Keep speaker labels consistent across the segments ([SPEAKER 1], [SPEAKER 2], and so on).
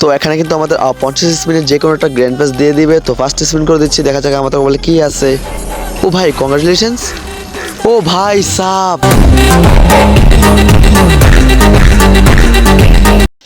[SPEAKER 1] তো এখানে কিন্তু আমাদের পঞ্চাশ স্পিনের যে কোনো একটা গ্র্যান্ড প্রাইজ দিয়ে দিবে। তো ফার্স্ট স্পিন করে দিচ্ছি, দেখা যাক আমাদের বলে কী আছে। ও ভাই কংগ্রাচুলেশনস ও ভাই, সাপ।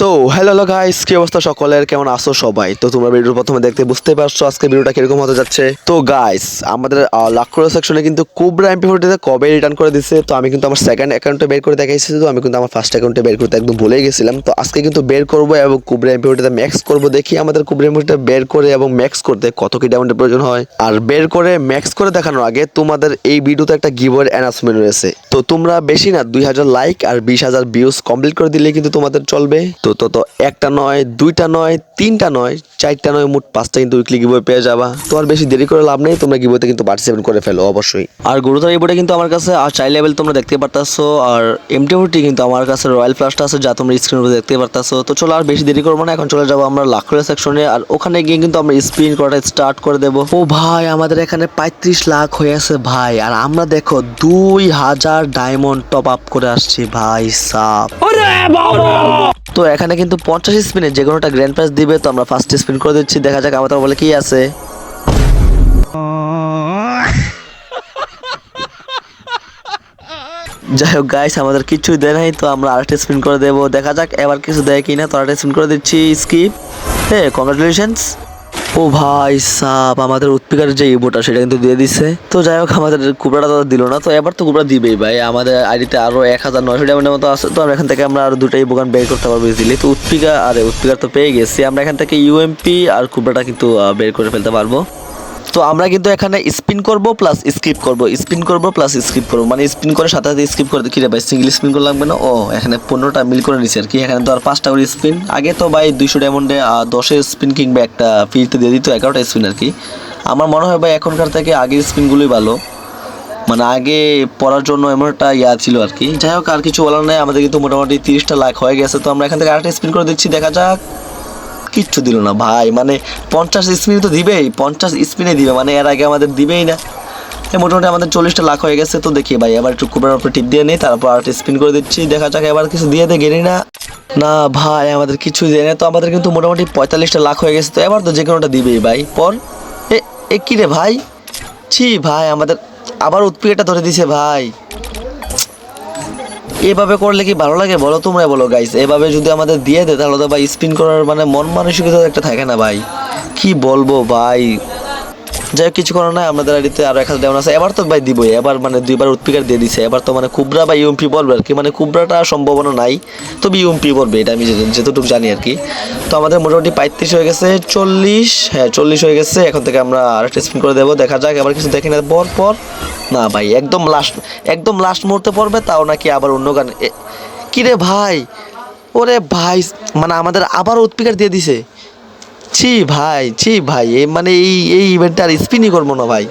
[SPEAKER 1] তো হ্যালো হ্যালো গাইস কি অবস্থা সকলের? কেমন আছো সবাই? তো তোমরা ভিডিওর প্রথমে দেখতে বুঝতে পারছ আজকে ভিডিওটা কীরকম হতে যাচ্ছে। তো গাইস আমাদের লাক্রো সেকশনে কিন্তু কুবরা এমপি ফোর্টিতে কবে রিটার্ন করে দিছে? তো আমি কিন্তু আমার সেকেন্ড অ্যাকাউন্টে বের করে দেখাইছি তো আমি কিন্তু আমার ফার্স্ট অ্যাকাউন্টে বের করতে একদম ভুলে গেছিলাম। তো আজকে কিন্তু বের করব এবং কুবরা এমপি ফোর্টিতে ম্যাক্স করব দেখি আমাদের কুবরা এমপি ফোর্টিতে বের করে এবং ম্যাক্স করতে কত কি ডায়মন্ডের প্রয়োজন হয়। আর বের করে ম্যাক্স করে দেখানোর আগে তোমাদের এই ভিডিওতে একটা গিভওয়ের অ্যানাউন্সমেন্ট রয়েছে। তো তোমরা বেশি না, দুই হাজার লাইক আর বিশ হাজার ভিউজ কমপ্লিট করে দিলে কিন্তু তোমাদের চলবে। তো তো তো একটা নয়, দুইটা নয়, তিনটা নয়, চারটা নয়, মোট পাঁচটা কিন্তু উইকলি গিভওয়ে পেয়ে যাবা। তো আর বেশি দেরি করে লাভ নেই, তোমরা গিভওয়েতে কিন্তু পার্টিসিপেট করে ফেলো, অবশ্যই। আর গুরুতর বোর্ডে কিন্তু আমার কাছে আর চাই লেভেল তোমরা দেখতে পারতাছো, আর এমটি ফোরটি কিন্তু আমার কাছে রয়্যাল ফ্লাশটা আছে, যা তোমরা স্ক্রিনের উপর দেখতে পারতাছো। তো চলো আর বেশি দেরি করব না, এখন চলে যাব আমরা লাখড়া সেকশনে আর ওখানে গিয়ে কিন্তু আমরা স্পিন করাটা স্টার্ট করে দেবো। ও ভাই, আমাদের এখানে পঁয়ত্রিশ লাখ হয়ে আছে ভাই, আর আমরা দেখো দুই হাজার ডায়মন্ড টপ আপ করে আসছি, ভাই সাপ। তো এখানে কিন্তু পঞ্চাশ স্পিনে যে কোনোটা গ্র্যান্ড প্রাইজ দিবে, তো আমরা ফার্স্ট স্পিন করে দিচ্ছি। দেখা যাক আমাদের বলে কি আছে। যাই হোক গাইস আমাদের কিছুই দেয় নাই, তো আমরা আরেকটা স্পিন করে দেবো। দেখা যাক, এবার কিছু দেয় কিনা, তো আরেকটা স্পিন করে দিচ্ছি স্কিপ হ্যাঁ কংগ্রাচুলেশনস ও ভাই সাপ আমাদের উৎপিকার যে ইবোটা সেটা কিন্তু দিয়ে দিছে। তো যাই হোক, আমাদের কুবড়াটা তো দিল না। তো এবার তো কুবড়া দিবেই ভাই। আমাদের আইডিতে আরও এক হাজার নয়শো ডায়মন্ডের মতো আছে। তো আমরা এখান থেকে আমরা আরও দুটাই বোকান বের করতে পারব ইজিলি তো উৎপিকা, আরে উৎপিকার তো পেয়ে গেছি। আমরা এখান থেকে ইউএমপি আর কুবড়াটা কিন্তু বের করে ফেলতে পারব। তো আমরা কিন্তু এখানে স্পিন করব প্লাস স্কিপ করব। স্পিন করব প্লাস স্কিপ করব। মানে স্পিন করে সাথে সাথে স্কিপ করে কি রে ভাই সিঙ্গেল স্পিন করে লাগবে না? ও, এখানে পনেরোটা মিল করে নিছি আর কি। এখানে তো আর পাঁচটা করে স্পিন আগে তো ভাই দুইশো ডায়মন্ডে দশের স্পিন কিংবা একটা ফ্রিতে দিয়ে দিত, এগারোটা স্পিন আর কি। আমার মনে হয় ভাই এখনকার থেকে আগের স্পিনগুলোই ভালো। মানে আগে পড়ার জন্য এমন একটা ইয়া ছিল আর কি। যাই হোক, আর কিছু বলার নাই। আমাদের কিন্তু মোটামুটি তিরিশটা লাখ হয়ে গেছে। তো আমরা এখান থেকে আরেকটা স্পিন করে দিচ্ছি। দেখা যাক। কিচ্ছু দিল না, ভাই। মানে পঞ্চাশ স্পিন তো দিবেই, পঞ্চাশ স্পিনে দিবে মানে এর আগে আমাদের দিবেই না। মোটামুটি আমাদের চল্লিশটা লাখ হয়ে গেছে, তো দেখি ভাই, এবার একটু কুপের উপরে টিপ দিয়ে নিই, তারপর আর স্পিন করে দিচ্ছি, দেখা যাক এবার কিছু দিয়ে দে গেলি না। না ভাই, আমাদের কিছু দিয়ে না, তো আমাদের কিন্তু মোটামুটি পঁয়তাল্লিশটা লাখ হয়ে গেছে, তো এবার তো যে কোনোটা দিবেই ভাই, পর। এ কি রে ভাই? ছি ভাই, আমাদের আবার উৎপিকাটা ধরে দিছে ভাই। এভাবে করলে কি ভালো লাগে? বলো তোমরা বলো গাইস এভাবে যদি আমাদের দিয়ে দেয়, তাহলে তো ভাই স্পিন করার মানে মন মানসিকতা একটা থাকে না ভাই। কি বলব ভাই? যাই হোক কিছু করার নাই আমাদের আইডিতে আরও এক হাজার আছে। এবার তো ভাই দিবই, এবার মানে দুইবার উৎপিকার দিয়ে দিছে। এবার তো মানে কুবরা বা ইউএমপি বলবে আর কি মানে কুবরাটা সম্ভাবনা নাই। তবে ইউএমপি বলবে, এটা আমি যতটুকু জানি আর কি। তো আমাদের মোটামুটি পঁয়ত্রিশ হয়ে গেছে, চল্লিশ হ্যাঁ চল্লিশ হয়ে গেছে। এখন থেকে আমরা আরেকটা স্পিন করে দেবো, দেখা যাক, এবার কিছু দেখি না, পর পর। না ভাই, একদম লাস্ট একদম লাস্ট মুহূর্তে পড়বে, তাও নাকি আবার অন্য গান। এ- কি রে ভাই? ওরে ভাই মানে আমাদের আবার উৎপিকার দিয়ে দিছে। ছি ভাই ছি ভাই মানে এই এই ইভেন্টটা আর স্পিনই করব না ভাই।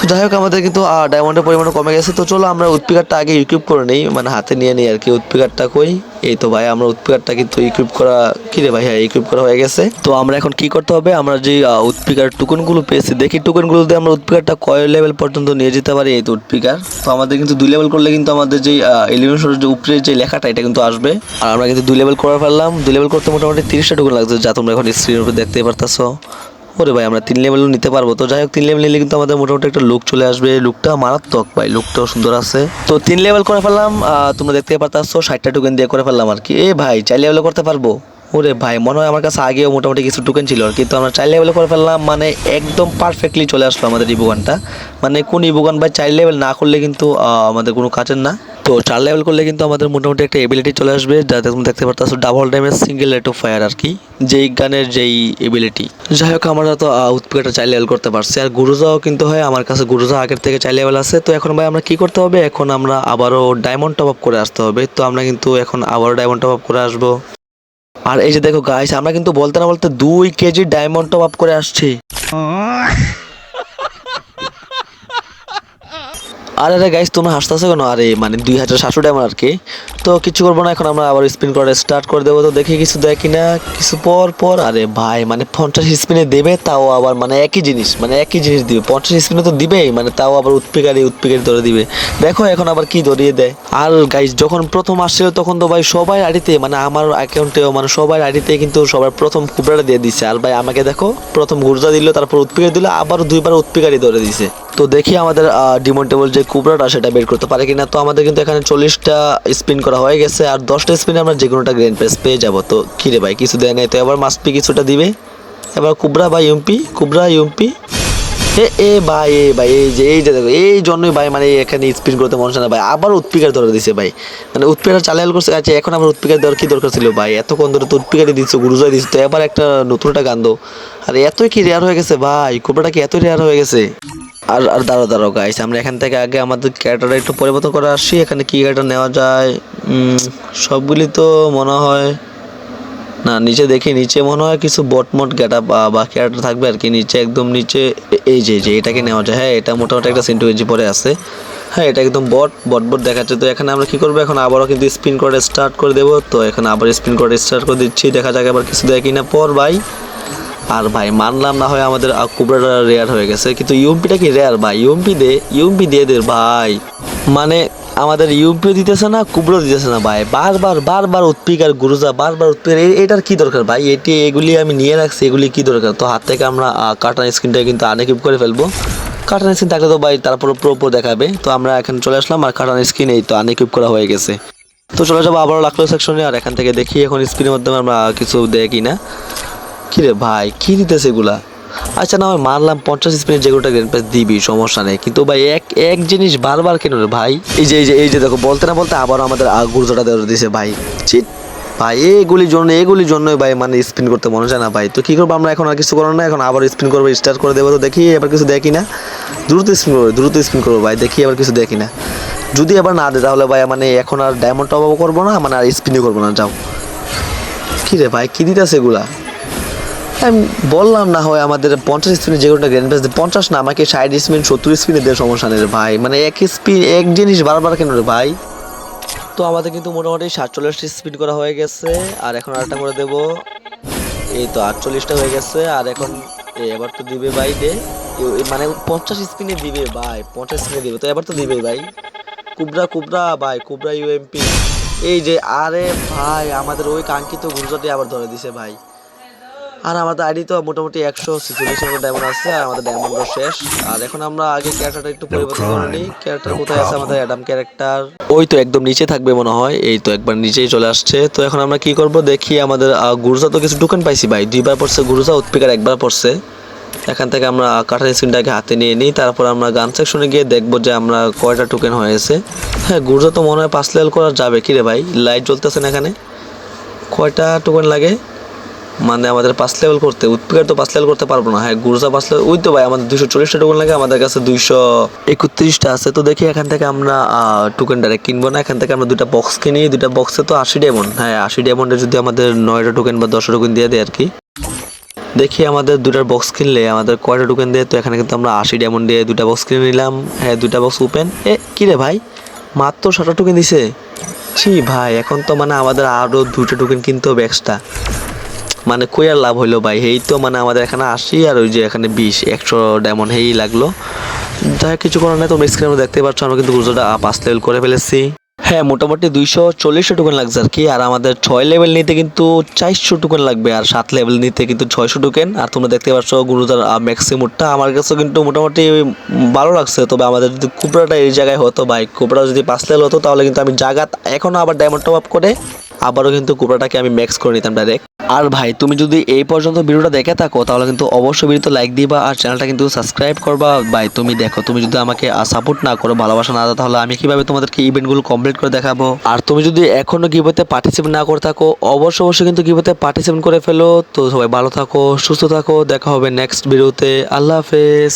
[SPEAKER 1] তো যাই হোক আমাদের কিন্তু ডায়মন্ডের পরিমাণও কমে গেছে। তো চলো, আমরা উৎপিকারটা আগে ইকুইপ করে নিই। মানে হাতে নিয়ে নিই আর কি উৎপিকারটা কই। এই তো ভাই, আমরা উৎপিকারটা কিন্তু ইকুইপ করা, কি রে ভাই হ্যাঁ ইকুইপ করা হয়ে গেছে। তো আমরা এখন কি করতে হবে? আমরা যে উৎপিকার টুকনগুলো পেয়েছি, দেখি টুকনগুলো দিয়ে আমরা উৎপিকারটা কয় লেভেল পর্যন্ত নিয়ে যেতে পারি এই তো উৎপিকার। তো আমাদের কিন্তু দুই লেভেল করলে কিন্তু আমাদের যে এলিমেন্ট যে উপরে যে লেখাটা, এটা কিন্তু আসবে। আর আমরা কিন্তু দুই লেভেল করে ফেললাম। দুই লেভেল করতে মোটামুটি তিরিশটা টুকুন লাগছে, যা তোমরা এখন স্ক্রিনের উপরে দেখতে পারতাছো। ওরে ভাই, আমরা তিন লেভেলও নিতে পারব। তো যাই হোক, তিন লেভেল নিলে কিন্তু আমাদের মোটামুটি একটা লুক চলে আসবে। লুকটা মারাত্মক ভাই লুকটাও সুন্দর আছে। তো তিন লেভেল করে ফেললাম তোমরা দেখতে পারতাছো, ষাটটা টোকেন দিয়ে করে ফেললাম আর কি এ ভাই, চার লেভেল করতে পারব? ওরে ভাই, মনে হয় আমার কাছে আগেও মোটামুটি কিছু টোকেন ছিল আর কি। তো আমরা চার লেভেল করে ফেললাম মানে একদম পারফেক্টলি চলে আসলো আমাদের ইবুগানটা। মানে কোন ইবুগান ভাই, চার লেভেল না করলে কিন্তু আমাদের কোনো কাজের না। তো চার লেভেল করলে কিন্তু আমাদের মোটামুটি একটা এবিলিটি চলে আসবে যাতে তুমি দেখতে পারতাছো double damage single rate of fire আর কি। যেই গানের যেই এবিলিটি যাই হোক, আমরা তো উৎপিকাটা চার লেভেল করতে পারছি। আর গুরুজাও কিন্তু হয়, আমার কাছে গুরুজা আগের থেকে চার লেভেল আছে। তো এখন ভাই, আমরা কি করতে হবে? এখন আমরা আবারও ডায়মন্ড টপ আপ করে আসতে হবে। তো আমরা কিন্তু এখন আবারও ডায়মন্ড টপ আপ করে আসব। আর এই যে দেখো গাইস আমরা কিন্তু বলতে না বলতে দুই কেজি ডায়মন্ড টপ আপ করে আসছি। আরে আরে গাইস তোমরা হাসতেছো কেন? আরে মানে দুই হাজার সাতশো ডায়মন্ড আর কি। তো কিছু করব না, এখন আমরা আবার স্পিন করে স্টার্ট করে দেবো। তো দেখি কিছু দেয় কিনা, কিছু পর পর। আরে ভাই মানে পঞ্চাশ স্পিনে দেবে, তাও আবার মানে একই জিনিস মানে একই জিনিস দিবে। পঞ্চাশ স্পিনে তো দিবেই মানে তাও আবার উৎপিকারি উৎপিকারি ধরে দিবে। দেখো এখন আবার কি ধরিয়ে দেয়। আর গাইস যখন প্রথম আসছিল, তখন তো ভাই সবাই আইডিতে মানে আমার অ্যাকাউন্টেও মানে সবাই আইডিতে কিন্তু সবার প্রথম কুবরাটা দিয়ে দিছে। আর ভাই আমাকে দেখো, প্রথম গুর্জা দিল, তারপর উৎপিকারি দিল, আবার দুইবার উৎপিকারি ধরে দিছে। তো দেখি আমাদের ডিমন্টেবল যে কুবরাটা সেটা বের করতে পারে কিনা। তো আমাদের কিন্তু এখানে চল্লিশটা স্পিন করা হয়ে গেছে আর দশটা স্পিনে আমরা যে কোনোটা গ্র্যান্ড প্রাইজ পেয়ে যাব। তো কি রে ভাই, কিছু দেয় নাই তো এবার মাস্টপি কিছুটা দিবে। এবার কুবরা বা ইউমপি, কুবরা, ইউমপি। এ এ ভাই এ ভাই, এই যে এই যে দেখো, এই জন্যই ভাই মানে এখানে স্পিন করতে মন না ভাই। আবার উৎপিকার ধরে দিছে ভাই। মানে উৎপিকার চালায়াল করছে আচ্ছা এখন আবার উৎপিকার দেওয়ার কি দরকার ছিল ভাই? এতক্ষণ ধরে তো উৎপিকারই দিচ্ছে, গুরুজয় দিচ্ছে। তো এবার একটা নতুন একটা গান দাও আর এতই কি রেয়ার হয়ে গেছে ভাই? কুবরাটা কি এতই রেয়ার হয়ে গেছে? আর আর দাঁড়ো দাঁড়াও গাইস আমরা এখান থেকে আগে আমাদের ক্যারেক্টারটা একটু পরিবর্তন করে আসি। এখানে কি ক্যারেক্টার নেওয়া যায়? সবগুলি তো মনে হয়, না, নিচে দেখি, নিচে মনে হয় কিছু বটমট গেটা বা বা ক্যারেক্টার থাকবে আর কি। নিচে একদম নিচে এই যে যে, এটাকে নেওয়া যায়। হ্যাঁ এটা মোটামুটি একটা সিন্টু ইঞ্চি পরে আছে। হ্যাঁ এটা একদম বট বট বট দেখাচ্ছে। তো এখানে আমরা কি করব? এখন আবারও কিন্তু স্পিন করে স্টার্ট করে দেবো। তো এখানে আবার স্পিন করে স্টার্ট করে দিচ্ছি। দেখা যাক আবার কিছু দেয় কিনা। পর ভাই আর ভাই, মানলাম না হয় আমাদের কুবরাটা রেয়ার হয়ে গেছে, কিন্তু ইউএমপিটা কি রেয়ার ভাই? ইউএমপি দে ইউএমপি দিয়ে দে ভাই। মানে আমাদের ইউএমপিও দিতেছে না কুবরো দিতেছে না ভাই। বারবার বারবার উৎপিক আর গুরুজা, বারবার উৎপিক এটার কি দরকার ভাই? এটি, এগুলি আমি নিয়ে রাখছি, এগুলি কি দরকার? তো হাত থেকে আমরা কাটার স্ক্রিনটা কিন্তু আনএকিপ করে ফেলব। কাটার স্ক্রিন থাকলে তো ভাই, তারপর প্রো প্রো দেখাবে। তো আমরা এখানে চলে আসলাম, আর কাটার স্ক্রিন এই তো আনএকিপ করা হয়ে গেছে। তো চলে যাব আবারও লাখলো সেকশনে আর এখান থেকে দেখি এখন স্ক্রিনের মাধ্যমে আমরা কিছু দেয় কিনা কিরে ভাই, কি দিতেছে এগুলা? আচ্ছা না, আমি মানলাম পঞ্চাশ স্পিনের যেগুলোটা গ্র্যান্ড প্রাইজ দিবি, সমস্যা নেই। কিন্তু ভাই, এক এক জিনিস বারবার কেন রে ভাই? এই যে এই যে এই যে দেখো, বলতে না বলতে আবার আমাদের গুরুজোটা ধরে দিছে ভাই। চিট ভাই, এগুলির জন্য, এগুলির জন্যই ভাই মানে স্পিন করতে মনে চায় না ভাই। তো কি করব আমরা এখন আর কিছু করার না এখন আবার স্পিন করব স্টার্ট করে দেবো তো দেখি, এবার কিছু দেখি না। দ্রুত স্পিন করব, দ্রুত স্পিন করব ভাই, দেখি এবার কিছু দেখি না। যদি এবার না দেয় তাহলে ভাই মানে এখন আর ডায়মন্ড টপ করব না মানে আর স্পিনই করব না, যাও। কী রে ভাই, কি দিতেছে এগুলা? আমি বললাম না হয় আমাদের পঞ্চাশ স্পিনে যে কোনোটা গ্র্যান্ড প্রাইজ পঞ্চাশ না, আমাকে ষাট স্পিন, সত্তর স্পিনে দেওয়ার সমস্যা নেই ভাই। মানে এক স্পিন, এক জিনিস বারবার কেন রে ভাই? তো আমাদের কিন্তু মোটামুটি সাতচল্লিশটি স্পিন করা হয়ে গেছে, আর এখন আরেকটা করে দেব। এই তো আটচল্লিশটা হয়ে গেছে, আর এখন এবার তো দিবে ভাই দে। মানে পঞ্চাশ স্পিনে দিবে ভাই, পঞ্চাশ স্পিনে দিবে, তো এবার তো দিবে ভাই। কুবরা কুবরা ভাই, কুবরা ইউএমপি এই যে, আরে ভাই, আমাদের ওই কাঙ্ক্ষিত গুজরাটি আবার ধরে দিছে ভাই। আর আমাদের আইডি তো মোটামুটি একশো মতো ডায়মন্ড আছে আর আমাদের ডায়মন্ডও শেষ। আর এখন আমরা আগে ক্যারেক্টারটা একটু পরিবর্তন করে নিই। ক্যারেক্টার কোথায় আছে আমাদের অ্যাডাম ক্যারেক্টার ওই তো একদম নিচে থাকবে মনে হয় এই তো একবার নিচেই চলে আসছে। তো এখন আমরা কি করব? দেখি আমাদের গুরুজা তো কিছু টোকেন পাইছি ভাই। দুইবার পড়ছে গুরুজা উৎপিকার একবার পড়ছে। এখান থেকে আমরা কাঠার স্ক্রিনটাকে হাতে নিয়ে নিই। তারপর আমরা গান সেকশনে গিয়ে দেখব যে আমরা কয়টা টোকেন হয়েছে। হ্যাঁ গুরুজা তো মনে হয় পাঁচ লেভেল করা যাবে। কি রে ভাই লাইট জ্বলতেছে না এখানে? কয়টা টোকেন লাগে? মানে আমাদের পাঁচ লেভেল করতে উৎপিকার তো পাঁচ লেভেল করতে পারব না। হ্যাঁ গুরুজা পাঁচ লেভেল ওই তো ভাই, আমাদের দুশো চল্লিশটা টোকেন লাগে, আমাদের কাছে দুইশো একত্রিশটা আছে। তো দেখি এখান থেকে আমরা টোকেন ডাইরেক্ট কিনবো না, এখান থেকে আমরা দুটা বক্স কিনি দুটা বক্সে তো আশি ডায়মন্ড হ্যাঁ আশি ডায়মন্ডে যদি আমাদের নয়টা টোকেন বা দশটা টোকেন দিয়ে দেয় আর কি। দেখি আমাদের দুটার বক্স কিনলে, আমাদের কয়টা টোকেন দেয়, তো এখানে কিন্তু আমরা আশি ডায়মন্ড দিয়ে দুটা বক্স কিনে নিলাম। হ্যাঁ দুটা বক্স ওপেন এ, কি রে ভাই? মাত্র ষাটটা টোকেন দিছে? ছি ভাই, এখন তো মানে আমাদের আরও দুটো টোকেন কিনতে হবে এক্সট্রা মানে কই আর লাভ হইল ভাই, এই তো মানে আমাদের এখানে আশি আর ওই যে এখানে বিশ, একশো ডায়মন্ড হেই লাগল। যাই কিছু করার নাই তোমরা স্ক্রিনে দেখতে পাচ্ছ, আমরা কিন্তু গুজরাটা পাঁচ লেভেল করে ফেলেছি। হ্যাঁ মোটামুটি দুইশো চল্লিশশো টোকেন লাগছে আর কি, আর আমাদের ছয় লেভেল নিতে কিন্তু চারশো টোকেন লাগবে, আর সাত লেভেল নিতে কিন্তু ছয়শো টোকেন আর তোমরা দেখতে পাচ্ছ, গুরুদার ম্যাক্সিমুটটা আমার কাছে কিন্তু মোটামুটি ভালো লাগছে, তবে আমাদের যদি কুবরাটা এই জায়গায় হতো ভাই কুবরা যদি পাঁচ লেভেল হতো, তাহলে কিন্তু আমি জায়গা এখনও আবার ডায়মন্ড টপ আপ করে আবারও কিন্তু কুবরাটাকে আমি ম্যাক্স করে নিতাম ডাইরেক্ট আর ভাই, তুমি যদি এই পর্যন্ত ভিডিওটা দেখে থাকো, তাহলে কিন্তু অবশ্যই ভিডিওতে লাইক দিবা আর চ্যানেলটা কিন্তু সাবস্ক্রাইব করবা। ভাই, তুমি দেখো, তুমি যদি আমাকে সাপোর্ট না করো, ভালোবাসা না দাও, তাহলে আমি কীভাবে তোমাদেরকে ইভেন্টগুলো কমপ্লিট করে দেখাবো? আর তুমি যদি এখনও গিবোতে পার্টিসিপেট না করে থাকো, অবশ্যই অবশ্যই কিন্তু গিবোতে পার্টিসিপেট করে ফেলো। তো সবাই ভালো থাকো, সুস্থ থাকো, দেখা হবে নেক্সট ভিডিওতে আল্লাহ হাফেজ।